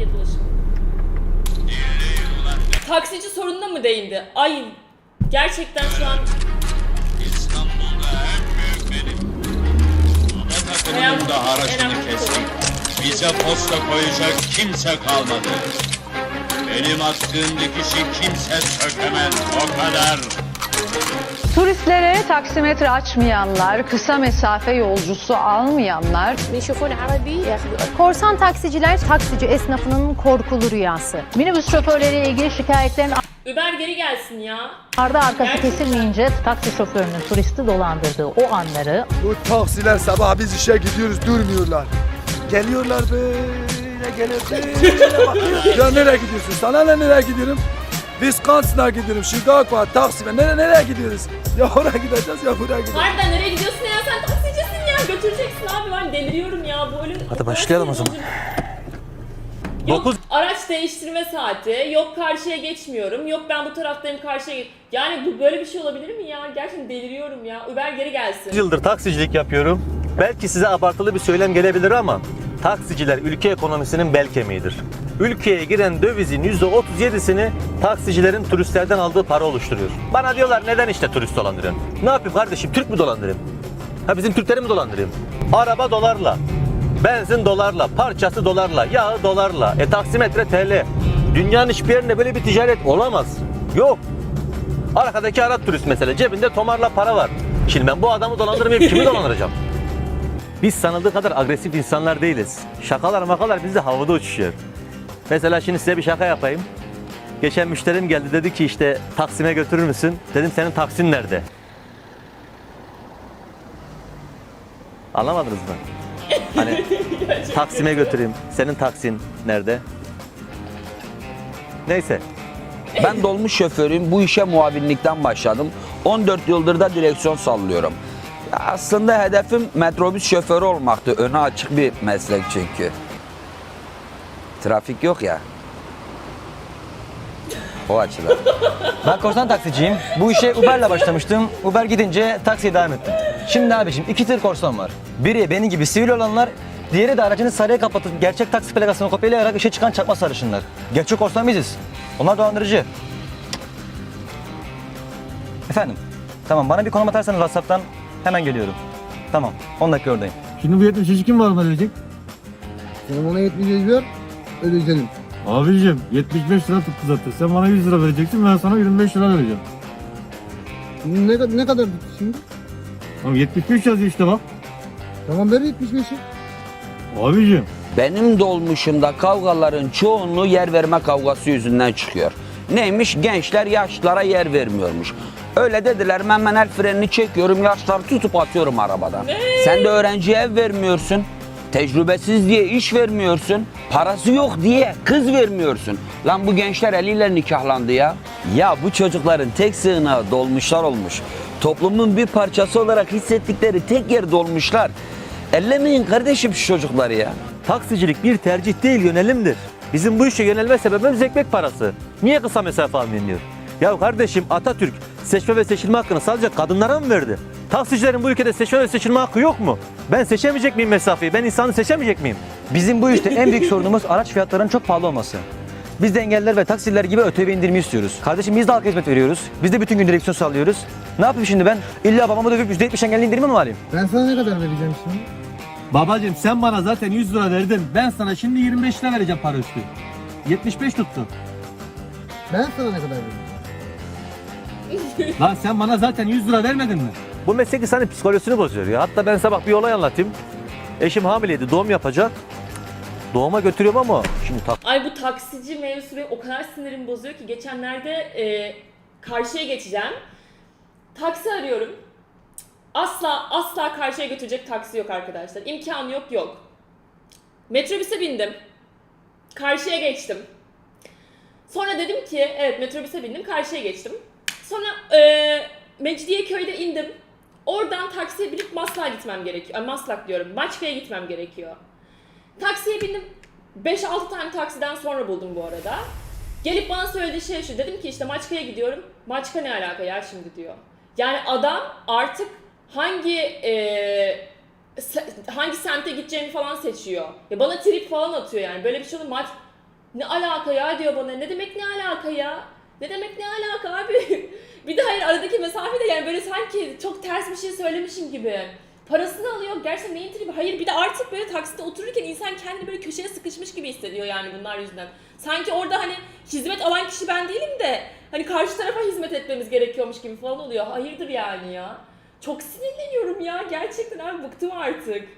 Türkiye'de ulaşım. Taksici sorununa mı değindi? Ay gerçekten şu an İstanbul'da en büyük benim. Hayatım kestim. Bize posta koyacak kimse kalmadı. Benim attığım dikişi kimse sökemez o kadar. Turistlere taksimetre açmayanlar, kısa mesafe yolcusu almayanlar, Korsan taksiciler taksici esnafının korkulu rüyası. minibüs şoförleriyle ilgili şikayetlerin Uber geri gelsin ya. ardı arkası Gerçekten. kesilmeyince taksi şoförünün turisti dolandırdığı o anları Bu taksiler sabah biz işe gidiyoruz durmuyorlar. Geliyorlar böyle geliyor. ya nereye gidiyorsun? Sana ne nereye gidiyorum? Wisconsin'a gidiyorum. Chicago var, Taksim'e. Nereye, nereye gidiyoruz? Ya oraya gideceğiz ya buraya gideceğiz. Harbiden nereye gidiyorsun ya sen taksicisin ya götüreceksin abi ben deliriyorum ya bu ölüm. Hadi başlayalım o zaman. Yok Dokuz- araç değiştirme saati, yok karşıya geçmiyorum, yok ben bu taraftayım karşıya geç. Yani bu böyle bir şey olabilir mi ya? Gerçekten deliriyorum ya. Uber geri gelsin. yıldır taksicilik yapıyorum. Belki size abartılı bir söylem gelebilir ama taksiciler ülke ekonomisinin bel kemiğidir. Ülkeye giren dövizin %37'sini taksicilerin turistlerden aldığı para oluşturuyor. Bana diyorlar neden işte turist dolandırıyorsun? Ne yapayım kardeşim Türk mü dolandırayım? Ha bizim Türkleri mi dolandırayım? Araba dolarla, benzin dolarla, parçası dolarla, yağı dolarla, e taksimetre TL. Dünyanın hiçbir yerinde böyle bir ticaret olamaz. Yok. Arkadaki Arap turist mesela cebinde tomarla para var. Şimdi ben bu adamı dolandırmayıp kimi dolandıracağım? Biz sanıldığı kadar agresif insanlar değiliz. Şakalar makalar bizde havada uçuşuyor. Mesela şimdi size bir şaka yapayım. Geçen müşterim geldi dedi ki işte Taksim'e götürür müsün? Dedim senin taksin nerede? Anlamadınız mı? Hani Taksim'e götüreyim. Senin taksin nerede? Neyse. Ben dolmuş şoförüyüm. Bu işe muavinlikten başladım. 14 yıldır da direksiyon sallıyorum. Aslında hedefim metrobüs şoförü olmaktı. Öne açık bir meslek çünkü. Trafik yok ya. O açıdan. Ben korsan taksiciyim. Bu işe Uber'le başlamıştım. Uber gidince taksiye devam ettim. Şimdi abiciğim iki tür korsan var. Biri benim gibi sivil olanlar, diğeri de aracını sarıya kapatıp gerçek taksi plakasını kopyalayarak işe çıkan çakma sarışınlar. Gerçek korsan biziz. Onlar dolandırıcı. Efendim, tamam bana bir konum atarsanız WhatsApp'tan hemen geliyorum. Tamam, 10 dakika oradayım. Şimdi bu 73 kim var mı ödeyecek? Sen bana 75 ver, ödeyeceğim. Abicim 75 lira tuttu zaten. Sen bana 100 lira vereceksin ben sana 25 lira vereceğim. Ne, kadar- ne kadar şimdi? Tamam 75 yazıyor işte bak. Tamam ver 75'i. Abicim Benim dolmuşumda kavgaların çoğunluğu yer verme kavgası yüzünden çıkıyor. Neymiş? Gençler yaşlılara yer vermiyormuş. Öyle dediler ben ben el frenini çekiyorum yaşları tutup atıyorum arabadan. Sen de öğrenciye ev vermiyorsun. Tecrübesiz diye iş vermiyorsun. Parası yok diye kız vermiyorsun. Lan bu gençler eliyle nikahlandı ya. Ya bu çocukların tek sığınağı dolmuşlar olmuş. Toplumun bir parçası olarak hissettikleri tek yer dolmuşlar. Ellemeyin kardeşim şu çocukları ya. Taksicilik bir tercih değil yönelimdir. Bizim bu işe yönelme sebebimiz ekmek parası. Niye kısa mesafe almayın diyor. Ya kardeşim Atatürk seçme ve seçilme hakkını sadece kadınlara mı verdi? Taksicilerin bu ülkede seçme ve seçilme hakkı yok mu? Ben seçemeyecek miyim mesafeyi? Ben insanı seçemeyecek miyim? Bizim bu işte en büyük sorunumuz araç fiyatlarının çok pahalı olması. Biz de engelliler ve taksiciler gibi ÖTV indirimi istiyoruz. Kardeşim biz de halka hizmet veriyoruz. Biz de bütün gün direksiyon sallıyoruz. Ne yapayım şimdi ben? İlla babamı dövüp %70 engelli indirimi mi alayım? Ben sana ne kadar vereceğim şimdi? babacım sen bana zaten 100 lira verdin. Ben sana şimdi 25 lira vereceğim para üstü. 75 tuttu. Ben sana ne kadar vereceğim? Lan sen bana zaten 100 lira vermedin mi? Bu meslek insanın psikolojisini bozuyor ya. Hatta ben bak bir olay anlatayım. Eşim hamileydi, doğum yapacak. Doğuma götürüyorum ama şimdi tak Ay bu taksici mevzusu o kadar sinirimi bozuyor ki geçenlerde e, karşıya geçeceğim. Taksi arıyorum. Asla asla karşıya götürecek taksi yok arkadaşlar. İmkanı yok yok. Metrobüse bindim. Karşıya geçtim. Sonra dedim ki evet metrobüse bindim karşıya geçtim. Sonra e, Mecidiyeköy'de indim. Oradan taksiye binip Maslak'a gitmem gerekiyor. Maslak diyorum. Maçka'ya gitmem gerekiyor. Taksiye bindim. 5-6 tane taksiden sonra buldum bu arada. Gelip bana söylediği şey şu. Dedim ki işte Maçka'ya gidiyorum. Maçka ne alaka ya şimdi diyor. Yani adam artık hangi e, hangi semte gideceğimi falan seçiyor. Ya bana trip falan atıyor yani. Böyle bir şey olur. Maç Ne alaka ya diyor bana. Ne demek ne alaka ya? Ne demek ne alaka abi? bir de hayır aradaki mesafe de yani böyle sanki çok ters bir şey söylemişim gibi. Parasını alıyor. Gerçekten neyin tribi? Hayır bir de artık böyle takside otururken insan kendini böyle köşeye sıkışmış gibi hissediyor yani bunlar yüzünden. Sanki orada hani hizmet alan kişi ben değilim de hani karşı tarafa hizmet etmemiz gerekiyormuş gibi falan oluyor. Hayırdır yani ya. Çok sinirleniyorum ya. Gerçekten abi bıktım artık.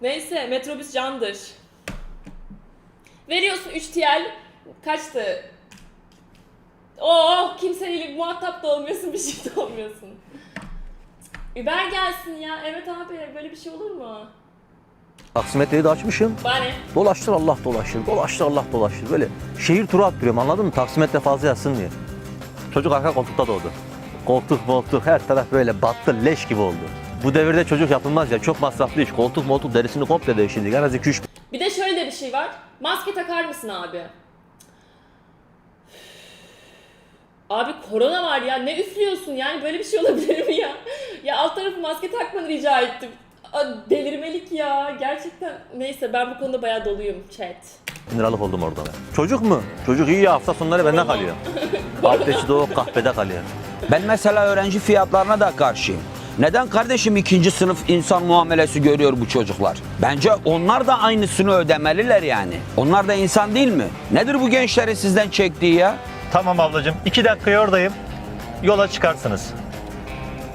Neyse metrobüs candır. Veriyorsun 3 TL. Kaçtı? Oh kimseyle muhatap da olmuyorsun bir şey de olmuyorsun. Uber gelsin ya. Evet abi böyle bir şey olur mu? Taksimetreyi de açmışım. Ne? Dolaştır Allah dolaştır, dolaştır Allah dolaştır. Böyle şehir turu attırıyorum anladın mı? Taksimetre fazla yazsın diye. Çocuk arka koltukta doğdu. Koltuk moltuk her taraf böyle battı leş gibi oldu. Bu devirde çocuk yapılmaz ya çok masraflı iş. Koltuk moltuk derisini komple değiştirdik. En az 2-3 Bir de şöyle de bir şey var. Maske takar mısın abi? Abi korona var ya ne üflüyorsun yani böyle bir şey olabilir mi ya? Ya alt tarafı maske takmanı rica ettim. Delirmelik ya gerçekten. Neyse ben bu konuda bayağı doluyum chat. liralık oldum orada. Çocuk mu? Çocuk iyi ya hafta sonları benden kalıyor. İçi de o kahvede kalıyor. Ben mesela öğrenci fiyatlarına da karşıyım. Neden kardeşim ikinci sınıf insan muamelesi görüyor bu çocuklar? Bence onlar da aynısını ödemeliler yani. Onlar da insan değil mi? Nedir bu gençlerin sizden çektiği ya? Tamam ablacığım. iki dakikaya oradayım. Yola çıkarsınız.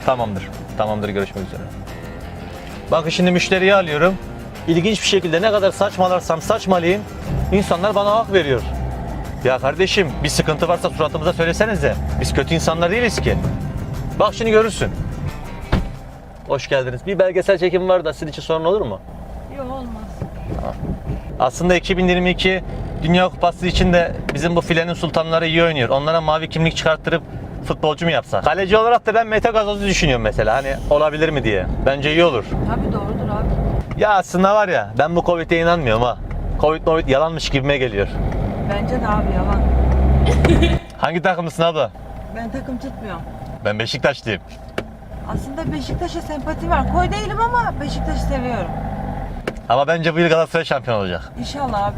Tamamdır. Tamamdır görüşmek üzere. Bakın şimdi müşteriyi alıyorum. İlginç bir şekilde ne kadar saçmalarsam saçmalayayım insanlar bana hak veriyor. Ya kardeşim bir sıkıntı varsa suratımıza söylesenize. Biz kötü insanlar değiliz ki. Bak şimdi görürsün. Hoş geldiniz. Bir belgesel çekim var da sizin için sorun olur mu? Yok olmaz. Aslında 2022 Dünya Kupası için de bizim bu filenin sultanları iyi oynuyor. Onlara mavi kimlik çıkarttırıp futbolcu mu yapsak? Kaleci olarak da ben Mete Gazoz'u düşünüyorum mesela. Hani olabilir mi diye. Bence iyi olur. Tabii doğrudur abi. Ya aslında var ya ben bu Covid'e inanmıyorum ha. Covid Covid yalanmış gibime geliyor. Bence de abi yalan. Hangi takımlısın abla? Ben takım tutmuyorum. Ben Beşiktaşlıyım. Aslında Beşiktaş'a sempati var. Koy değilim ama Beşiktaş'ı seviyorum. Ama bence bu yıl Galatasaray şampiyon olacak. İnşallah abi.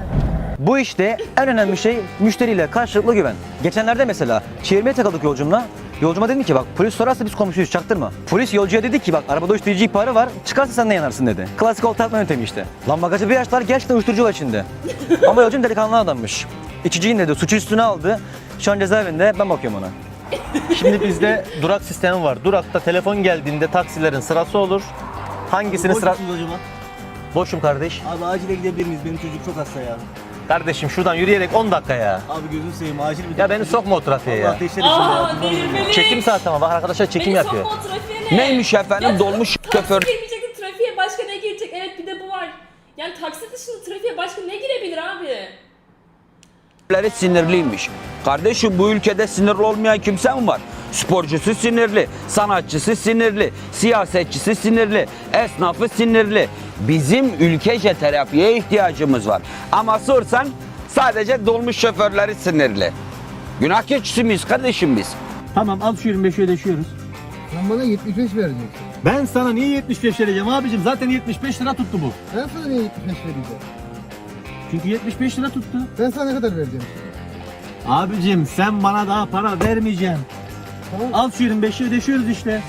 Bu işte en önemli şey müşteriyle karşılıklı güven. Geçenlerde mesela çevirmeye takıldık yolcumla. Yolcuma dedim ki bak polis sorarsa biz komşuyuz çaktırma. Polis yolcuya dedi ki bak arabada uyuşturucu ihbarı var çıkarsa sen de yanarsın dedi. Klasik olta atma yöntemi işte. Lan bagajı bir açtılar gerçekten uyuşturucu var içinde. Ama yolcum delikanlı adammış. İçiciyin dedi suçu üstüne aldı. Şu an cezaevinde ben bakıyorum ona. Şimdi bizde durak sistemi var. Durakta telefon geldiğinde taksilerin sırası olur. Hangisini sıra... acaba? Boşum kardeş. Abi acile gidebilir miyiz? Benim çocuk çok hasta ya. Kardeşim şuradan yürüyerek 10 dakika ya. Abi gözünü seveyim acil bir Ya beni sokma o trafiğe ya. Aa delirmelik. Çekim saati ama bak arkadaşlar çekim Beni yapıyor. sokma o trafiğe ne? Neymiş efendim Ya dolmuş taksi şoför. trafiğe başka ne girecek? Evet bir de bu var. Yani taksi dışında trafiğe başka ne girebilir abi? Sinirliymiş. Kardeşim bu ülkede sinirli olmayan kimse mi var? Sporcusu sinirli, sanatçısı sinirli, siyasetçisi sinirli, esnafı sinirli. Bizim ülkece terapiye ihtiyacımız var. Ama sorsan sadece dolmuş şoförleri sinirli. Günah keçisi miyiz kardeşim biz? Tamam al şu 25'i ödeşiyoruz. Sen bana 75 vereceksin. Ben sana niye 75 vereceğim abicim? Zaten 75 lira tuttu bu. Ben sana niye 75 vereceğim? Çünkü 75 lira tuttu. Ben sana ne kadar vereceğim? Abicim sen bana daha para vermeyeceksin. Tamam. Al şu 25'i ödeşiyoruz işte. Ya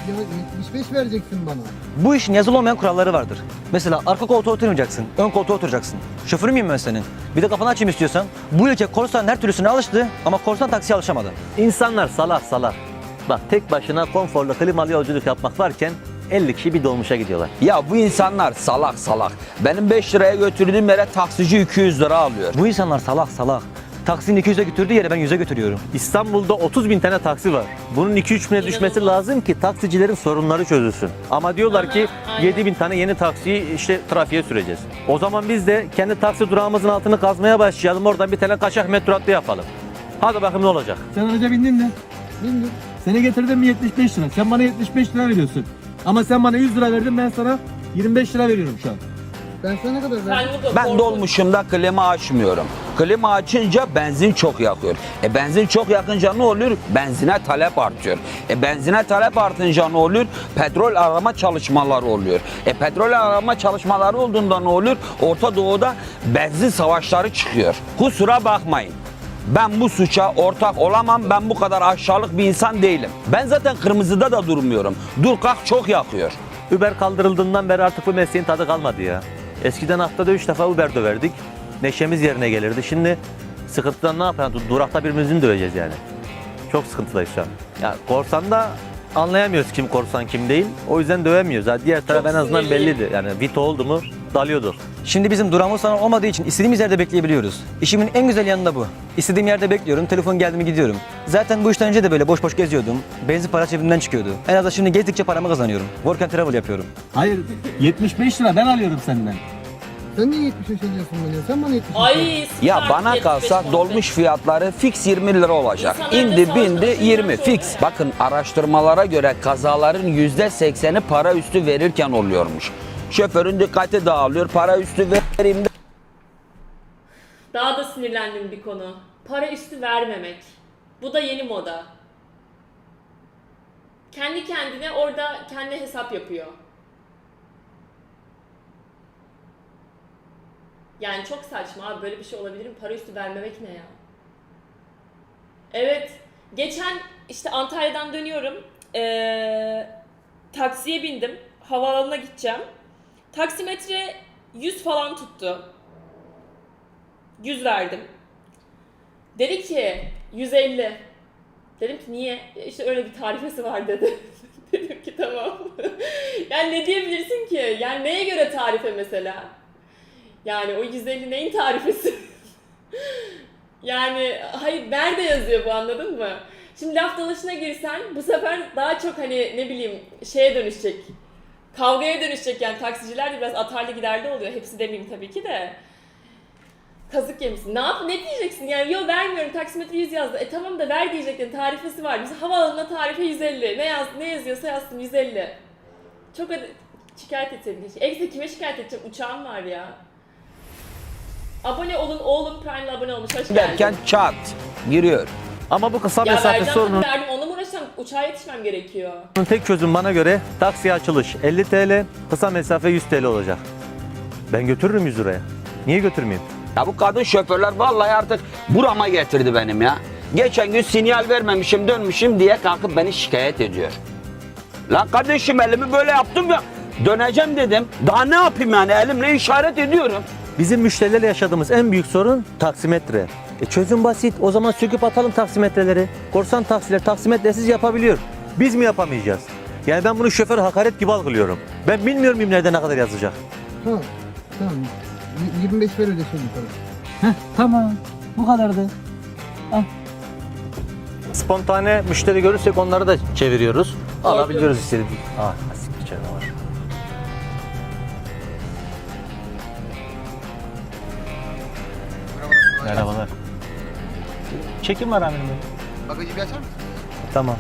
75 vereceksin bana. Bu işin yazılı olmayan kuralları vardır. Mesela arka koltuğa oturmayacaksın, ön koltuğa oturacaksın. Şoförü müyüm ben senin? Bir de kafanı açayım istiyorsan. Bu ülke korsan her türlüsüne alıştı ama korsan taksiye alışamadı. İnsanlar salak salak. Bak tek başına konforlu klimalı yolculuk yapmak varken 50 kişi bir dolmuşa gidiyorlar. Ya bu insanlar salak salak. Benim 5 liraya götürdüğüm yere taksici 200 lira alıyor. Bu insanlar salak salak. Taksinin 200'e götürdüğü yere ben 100'e götürüyorum. İstanbul'da 30 bin tane taksi var. Bunun 2-3 bine düşmesi lazım ki taksicilerin sorunları çözülsün. Ama diyorlar ki Aynen. 7 bin tane yeni taksiyi işte trafiğe süreceğiz. O zaman biz de kendi taksi durağımızın altını kazmaya başlayalım. Oradan bir tane kaçak metro hattı yapalım. Hadi bakayım ne olacak. Sen araca bindin mi? Bindim. Seni getirdim mi 75 lira. Sen bana 75 lira veriyorsun. Ama sen bana 100 lira verdin ben sana 25 lira veriyorum şu an. Ben sana ne kadar burada Ben dolmuşumda klima açmıyorum. Klima açınca benzin çok yakıyor. E benzin çok yakınca ne oluyor? Benzine talep artıyor. E benzine talep artınca ne oluyor? Petrol arama çalışmaları oluyor. E petrol arama çalışmaları olduğunda ne olur? Orta Doğu'da benzin savaşları çıkıyor. Kusura bakmayın. Ben bu suça ortak olamam. Ben bu kadar aşağılık bir insan değilim. Ben zaten kırmızıda da durmuyorum. Dur kalk çok yakıyor. Uber kaldırıldığından beri artık bu mesleğin tadı kalmadı ya. Eskiden haftada 3 defa Uber döverdik. Neşemiz yerine gelirdi. Şimdi sıkıntıdan ne yapalım? Durakta birbirimizin döveceğiz yani. Çok sıkıntılıyız şu an. Ya korsanda anlayamıyoruz kim korsan kim değil. O yüzden dövemiyoruz. Ha, diğer taraf en azından belliydi. Yani Vito oldu mu dalıyorduk. Şimdi bizim durağımız falan olmadığı için istediğimiz yerde bekleyebiliyoruz. İşimin en güzel yanı da bu. İstediğim yerde bekliyorum, telefon geldi mi gidiyorum. Zaten bu işten önce de böyle boş boş geziyordum. Benzin para cebimden çıkıyordu. En azından şimdi gezdikçe paramı kazanıyorum. Work and travel yapıyorum. Hayır 75 lira ben alıyorum senden. Sen niye 75 ediyorsun beni? Sen bana 75 Ay Ya süper, bana 75 kalsa muhabbet. dolmuş fiyatları fix 20 lira olacak. İnsanlar İndi bindi başında 20 şöyle. fix. Bakın araştırmalara göre kazaların %80'i para üstü verirken oluyormuş. Şoförün dikkati dağılıyor. Para üstü vereyim de Daha da sinirlendim bir konu. Para üstü vermemek. Bu da yeni moda. Kendi kendine orada kendi hesap yapıyor. Yani çok saçma abi böyle bir şey olabilir mi? Para üstü vermemek ne ya? Evet. Geçen işte Antalya'dan dönüyorum. Ee, taksiye bindim. Havaalanına gideceğim. Taksimetre 100 falan tuttu. 100 verdim. Dedi ki 150. Dedim ki niye? "Ya İşte öyle bir tarifesi var dedi. Dedim ki tamam. yani ne diyebilirsin ki? Yani neye göre tarife mesela? Yani o 150 neyin tarifesi? yani hayır nerede yazıyor bu anladın mı? Şimdi laf dalaşına girsen bu sefer daha çok hani ne bileyim şeye dönüşecek. Kavgaya dönüşecek yani taksiciler de biraz atarlı giderli oluyor. Hepsi demeyeyim tabii ki de. Kazık yemişsin. Ne yap? Ne diyeceksin? Yani yo vermiyorum taksimetre 100 yazdı. E tamam da ver diyecektin. Tarifesi var. Mesela havaalanına tarife 150. Ne yaz ne yazıyorsa yazsın 150. Çok hadi şikayet etseydim keşke. Ekstra kime şikayet edeceğim? Uçağım var ya. Abone olun oğlum Prime'la abone olmuş. Hoş geldin. derken çat giriyor. Ama bu kısa mesafe vereceğim sorunun verdim. Uğraşacağım? Uçağa yetişmem gerekiyor. tek çözüm bana göre taksiye açılış 50 TL, kısa mesafe 100 TL olacak. Ben götürürüm 100 liraya. Niye götürmeyeyim? Ya bu kadın şoförler vallahi artık burama getirdi benim ya. Geçen gün sinyal vermemişim dönmüşüm diye kalkıp beni şikayet ediyor. Lan kardeşim elimi böyle yaptım ya. Döneceğim dedim. Daha ne yapayım yani elimle işaret ediyorum. Bizim müşterilerle yaşadığımız en büyük sorun taksimetre. E çözüm basit. O zaman söküp atalım taksimetreleri. Korsan taksiler taksimetresiz yapabiliyor. Biz mi yapamayacağız? Yani ben bunu şoför hakaret gibi algılıyorum. Ben bilmiyorum nerede ne kadar yazacak. Tamam. Tamam. Y- 25 ver öyle söyleyeyim sana. Tamam bu kadardı. Spontane müşteri görürsek onları da çeviriyoruz. Alabiliyoruz istediğimiz. Ah, Çekim var amirim. Bagajı bir açar mısın? Tamam.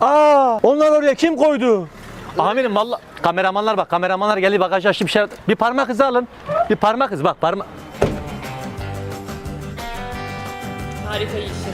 Aa, onlar oraya kim koydu? Amirim valla kameramanlar bak kameramanlar geldi bagaj açtı bir şey bir parmak izi alın. Bir parmak izi bak parmak. Harika iş.